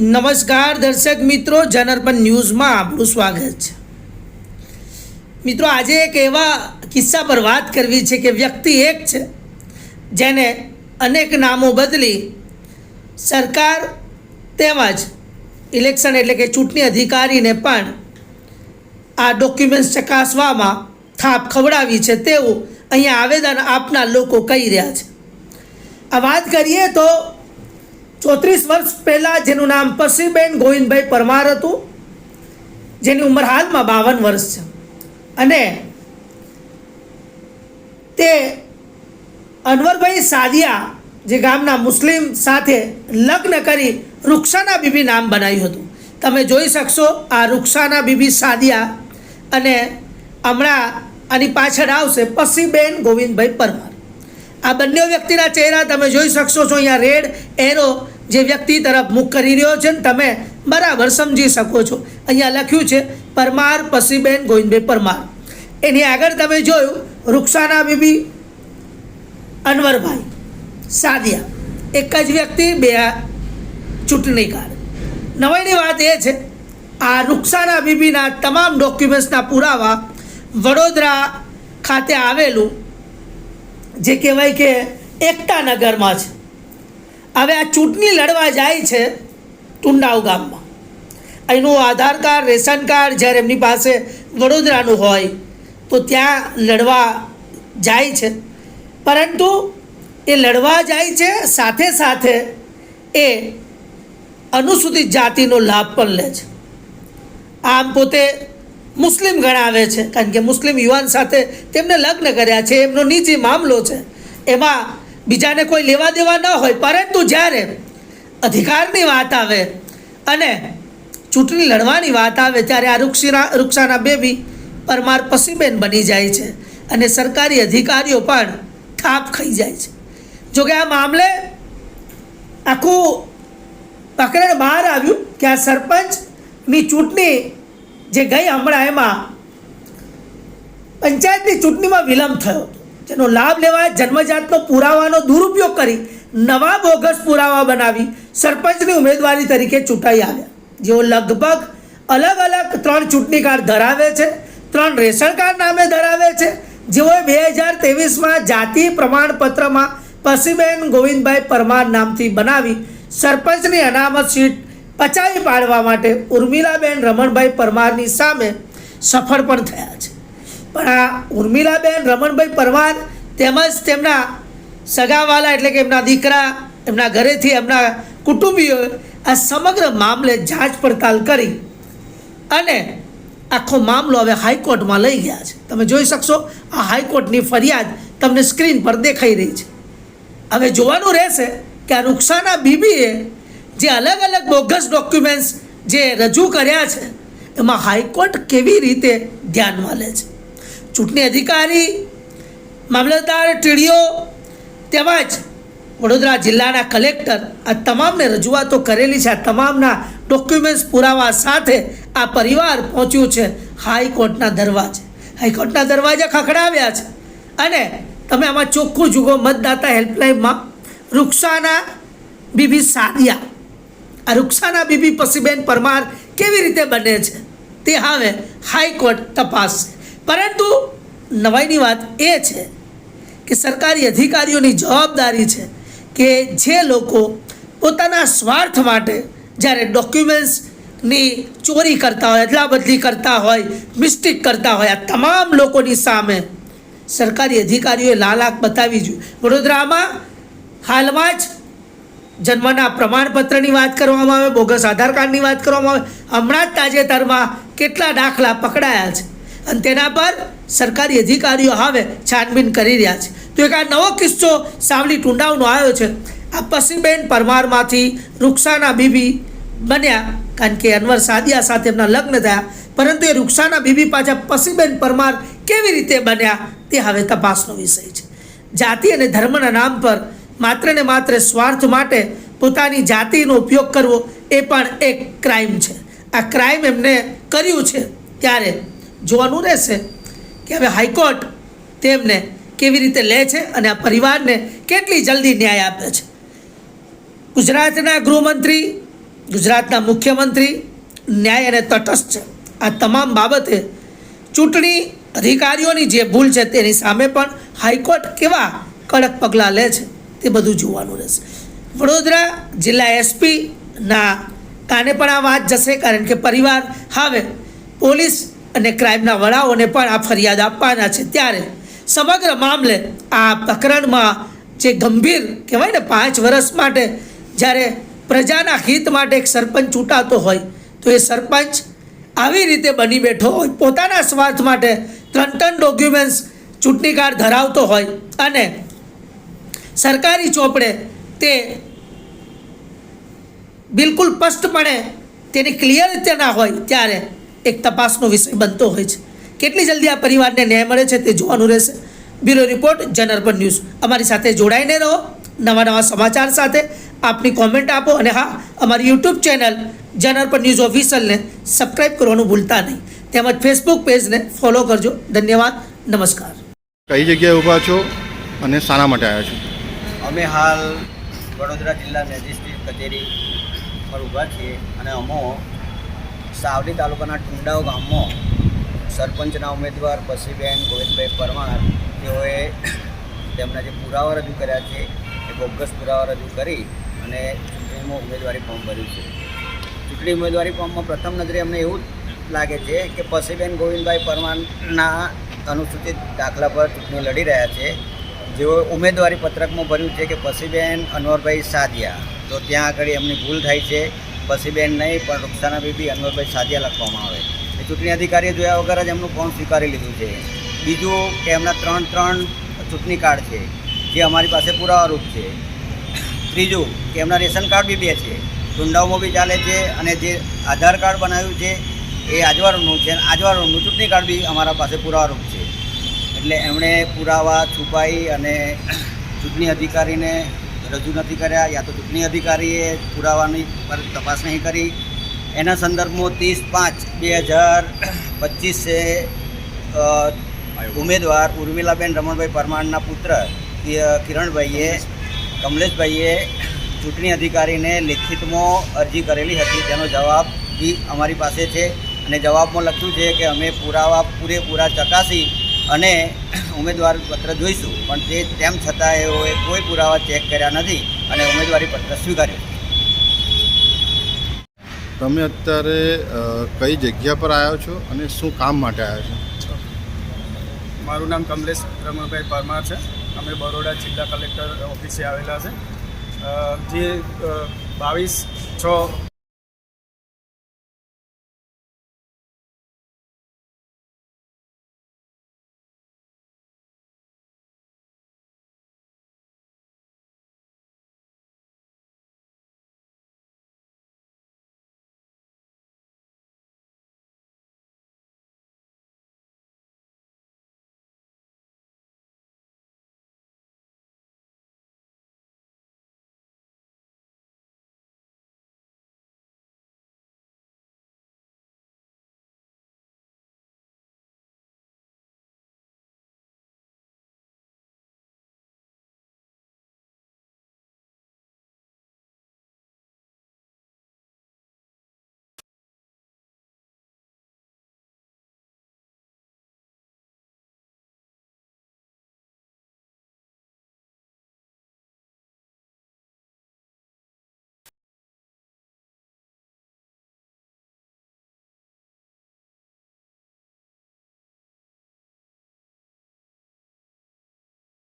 નમસ્કાર દર્શક મિત્રો જનરપન ન્યૂઝમાં આપનું સ્વાગત છે. મિત્રો, આજે એક એવા કિસ્સા પર વાત કરવી છે કે વ્યક્તિ એક છે, જેને અનેક નામો બદલી સરકાર તેમજ ઇલેક્શન એટલે કે ચૂંટણી અધિકારીને પણ આ ડોક્યુમેન્ટ્સ ચકાસવામાં થાપ ખવડાવી છે તેવું અહીંયા આવેદન આપનાર લોકો કહી રહ્યા છે. આ વાત કરીએ તો ચોત્રીસ વર્ષ પહેલાં જેનું નામ પસીબેન ગોવિંદભાઈ પરમાર હતું, જેની ઉંમર હાલમાં બાવન વર્ષ છે. અને તે અનવરભાઈ સાદિયા જે ગામના મુસ્લિમ સાથે લગ્ન કરી રૂક્ષાના બીબી નામ બનાવ્યું હતું. તમે જોઈ શકશો આ રૂક્ષાના બીબી સાદિયા અને હમણાં આની પાછળ આવશે પસીબેન ગોવિંદભાઈ પરમાર. આ બંને વ્યક્તિના ચહેરા તમે જોઈ શકશો છો અહીંયા રેડ એરો જે વ્યક્તિ તરફ મુખ કરી રહ્યો છે ને તમે બરાબર સમજી શકો છો. અહીંયા લખ્યું છે, પરમાર પસીબેન ગોવિંદભાઈ પરમાર. એની આગળ તમે જોયું રૂક્ષાના બીબી અનવરભાઈ સાદિયા. એક જ વ્યક્તિ, બે ચૂંટણી કાર્ડ નવાઈની વાત એ છે, આ રૂક્ષાના બીબીના તમામ ડોક્યુમેન્ટ્સના પુરાવા વડોદરા ખાતે આવેલું જે કહેવાય કે એકતા નગરમાં છે. હવે આ ચૂંટણી લડવા જાય છે ટુંડાવ ગામમાં. અહીંનું આધાર કાર્ડ, રેશન કાર્ડ જ્યારે એમની પાસે વડોદરાનું હોય તો ત્યાં લડવા જાય છે. પરંતુ એ લડવા જાય છે સાથે સાથે એ અનુસૂચિત જાતિનો લાભ પણ લે છે. આમ પોતે મુસ્લિમ ગણાવે છે. કારણ કે મુસ્લિમ યુવાન સાથે તેમને લગ્ન કર્યા છે, એમનો નીચી મામલો છે. એમાં બીજાને કોઈ લેવા દેવા ન હોય, પરંતુ જ્યારે અધિકારની વાત આવે અને ચૂંટણી લડવાની વાત આવે ત્યારે આ રૂક્ષીના રૂક્ષાના બેબી પરમાર પસીબેન બની જાય છે અને સરકારી અધિકારીઓ પણ થાપ ખાઈ જાય છે. જોકે આ મામલે આખું પ્રકરણ બહાર આવ્યું કે આ સરપંચની ચૂંટણી જે ગઈ હમણાં એમાં પંચાયતની ચૂંટણીમાં વિલંબ થયો. જેનો લાભ લેવા જન્મજાતનો પુરાવાનો દુરુપયોગ કરી નવા બોગસ પુરાવા બનાવી સરપંચની ઉમેદવારી તરીકે ચૂંટાઈ આવ્યા. જેઓ લગભગ અલગ અલગ ત્રણ ચૂંટણી કાર્ડ ધરાવે છે, ત્રણ રેશન કાર્ડ નામે ધરાવે છે, જેઓએ બે હજાર ત્રેવીસમાં જાતિ પ્રમાણપત્રમાં પસીબેન ગોવિંદભાઈ પરમાર નામથી બનાવી સરપંચની અનામત સીટ પચાવી પાડવા માટે ઉર્મિલાબેન રમણભાઈ પરમારની સામે સફળ પણ થયા છે. પણ આ ઉર્મિલાબેન રમણભાઈ પરમાર તેમજ તેમના સગાવાલા એટલે કે એમના દીકરા, એમના ઘરેથી એમના કુટુંબીઓએ આ સમગ્ર મામલે જાંચ પડતાલ કરી અને આખો મામલો હવે હાઈકોર્ટમાં લઈ ગયા છે. તમે જોઈ શકશો, આ હાઈકોર્ટની ફરિયાદ તમને સ્ક્રીન પર દેખાઈ રહી છે. હવે જોવાનું રહેશે કે આ રૂક્ષાના બીબીએ જે અલગ અલગ બોગસ ડોક્યુમેન્ટ્સ જે રજૂ કર્યા છે, એમાં હાઈકોર્ટ કેવી રીતે ધ્યાનમાં લે છે? ચૂંટણી અધિકારી, મામલતદાર, ટીડીઓ તેમજ વડોદરા જિલ્લાના કલેક્ટર આ તમામને રજૂઆતો કરેલી છે, આ તમામના ડોક્યુમેન્ટ્સ પુરાવા સાથે આ પરિવાર પહોંચ્યું છે, હાઈકોર્ટના દરવાજે. હાઈકોર્ટના દરવાજા ખખડાવ્યા છે. અને તમે આમાં ચોખ્ખું જુગો મતદાતા હેલ્પલાઇનમાં રૂક્ષાના બીબી સાદિયા આ રૂક્ષાના બીબી પસીબેન પરમાર કેવી રીતે બને છે? તે હવે હાઈકોર્ટ તપાસશે. પરંતુ નવાઈની વાત એ છે કે સરકારી અધિકારીઓની જવાબદારી છે કે જે લોકો પોતાના સ્વાર્થ માટે જ્યારે ડોક્યુમેન્ટ્સની ચોરી કરતા હોય અદલા બદલી કરતા હોય, મિસ્ટેક કરતા હોય, આ તમામ લોકોની સામે સરકારી અધિકારીઓએ લાલાક બતાવી જોઈએ વડોદરામાં હાલમાં જ જન્મના પ્રમાણપત્રની વાત કરવામાં આવે, બોગસ આધાર કાર્ડની વાત કરવામાં આવે, હમણાં જ તાજેતરમાં કેટલા દાખલા પકડાયા છે? અને તેના પર સરકારી અધિકારીઓ હવે છાનબીન કરી રહ્યા છે. તો એક આ નવો કિસ્સો સાવલી ટુંડાવનો આવ્યો છે. આ પસીબેન પરમારમાંથી રૂક્ષાના બીબી બન્યા, કારણ કે અનવર સાદિયા સાથે એમના લગ્ન થયા. પરંતુ એ રૂક્ષાના બીબી પાછા પસીબેન પરમાર કેવી રીતે બન્યા, તે હવે તપાસનો વિષય છે. જાતિ અને ધર્મના નામ પર માત્ર ને માત્ર સ્વાર્થ માટે પોતાની જાતિનો ઉપયોગ કરવો એ પણ એક ક્રાઇમ છે. આ ક્રાઇમ એમને કર્યું છે. ત્યારે જોવાનું રહેશે કે હવે હાઈકોર્ટ તેમને કેવી રીતે લે છે અને આ પરિવારને કેટલી જલ્દી ન્યાય આપે છે. ગુજરાતના ગૃહમંત્રી, ગુજરાતના મુખ્યમંત્રી ન્યાય અને તટસ્થ છે. આ તમામ બાબતે ચૂંટણી અધિકારીઓની જે ભૂલ છે તેની સામે પણ હાઈકોર્ટ કેવા કડક પગલાં લે છે. તે બધું જોવાનું રહેશે. વડોદરા જિલ્લા એસપીના કાને પણ આ વાત જશે, કારણ કે પરિવાર હવે પોલીસ અને ક્રાઇમના વડાઓને પણ આ ફરિયાદ આપવાના છે. ત્યારે સમગ્ર મામલે આ પ્રકરણમાં જે ગંભીર કહેવાય ને, પાંચ વર્ષ માટે જ્યારે પ્રજાના હિત માટે એક સરપંચ ચૂંટાતો હોય, તો એ સરપંચ આવી રીતે બની બેઠો હોય, પોતાના સ્વાર્થ માટે ત્રણ ત્રણ ડોક્યુમેન્ટ્સ ચૂંટણી કાર્ડ ધરાવતો હોય અને સરકારી ચોપડે તે બિલકુલ સ્પષ્ટપણે તેની ક્લિયર રીતે ના હોય ત્યારે એક તપાસનો વિષય બનતો હોય છે. કેટલી જલ્દી આ પરિવારને ન્યાય મળે છે તે જોવાનું રહેશે. બ્યુરો રિપોર્ટ જનરબન ન્યૂઝ. અમારી સાથે જોડાઈને રહો. નવા નવા સમાચાર સાથે આપની કોમેન્ટ આપો અને હા, અમારી યુટ્યુબ ચેનલ જનરપન ન્યૂઝ ઓફિશિયલને સબસ્ક્રાઈબ કરવાનું ભૂલતા નહીં. તેમજ ફેસબુક પેજને ફોલો કરજો. ધન્યવાદ. નમસ્કાર. કઈ જગ્યાએ ઊભા છો અને શાના માટે આવ્યા છો? અમે હાલ વડોદરા જિલ્લા મેજિસ્ટ્રેટ કચેરી પર ઊભા છીએ અને અમો સાવલી તાલુકાના ટુંડાવ ગામમાં સરપંચના ઉમેદવાર બસીબેન ગોવિંદભાઈ પરમાર તેઓએ તેમના જે પુરાવા રજૂ કર્યા છે, એ બોગસ પુરાવા રજૂ કરી અને ચૂંટણીમાં ઉમેદવારી ફોર્મ ભર્યું છે. ચૂંટણી ઉમેદવારી ફોર્મમાં પ્રથમ નજરે અમને એવું લાગે છે કે પસીબેન ગોવિંદભાઈ પરમારના અનુસૂચિત દાખલા પર ચૂંટણી લડી રહ્યા છે. જેઓ ઉમેદવારી પત્રકમાં ભર્યું છે કે પસીબેન અનવરભાઈ સાદિયા તો ત્યાં આગળ એમની ભૂલ થાય છે. પસીબેન નહીં, પણ રૂક્ષાના બીબી અનવરભાઈ સાદિયા લખવામાં આવે. એ ચૂંટણી અધિકારીએ જોયા વગર જ એમનું ફોર્મ સ્વીકારી લીધું છે. બીજું કે એમના ત્રણ ત્રણ ચૂંટણી કાર્ડ છે, જે અમારી પાસે પુરાવારૂપ છે. ત્રીજું કે એમના રેશન કાર્ડ બી બે છે. ટુંડાઓમાં બી ચાલે છે અને જે આધાર કાર્ડ બનાવ્યું છે એ આજવારોનું છે અને ચૂંટણી કાર્ડ બી અમારા પાસે પુરાવારૂપ છે. એટલે એમણે પુરાવા છુપાઈ અને ચૂંટણી અધિકારીને રજૂ નથી કર્યા, યા તો ચૂંટણી અધિકારીએ પુરાવાની પર તપાસ નહીં કરી. એના સંદર્ભમાં ત્રીસ પાંચ બે હજાર પચીસે ઉમેદવાર ઉર્મિલાબેન રમણભાઈ પરમારના પુત્ર કિરણભાઈએ, કમલેશભાઈએ ચૂંટણી અધિકારીને લેખિતમાં અરજી કરેલી હતી. તેનો જવાબ બી અમારી પાસે છે અને જવાબમાં લખ્યું છે કે અમે પુરાવા પૂરેપૂરા ચકાસી અને ઉમેદવાર પત્ર જોઈશું. પણ તે તેમ છતાં એઓએ કોઈ પુરાવા ચેક કર્યા નથી અને ઉમેદવારી પત્ર સ્વીકાર્યું. તમે અત્યારે કઈ જગ્યા પર આવ્યા છો અને શું કામ માટે આવ્યા છો? મારું નામ કમલેશ રમણભાઈ પરમાર છે. અમે બરોડા જિલ્લા કલેક્ટર ઓફિસે આવેલા છે. જે બાવીસ છ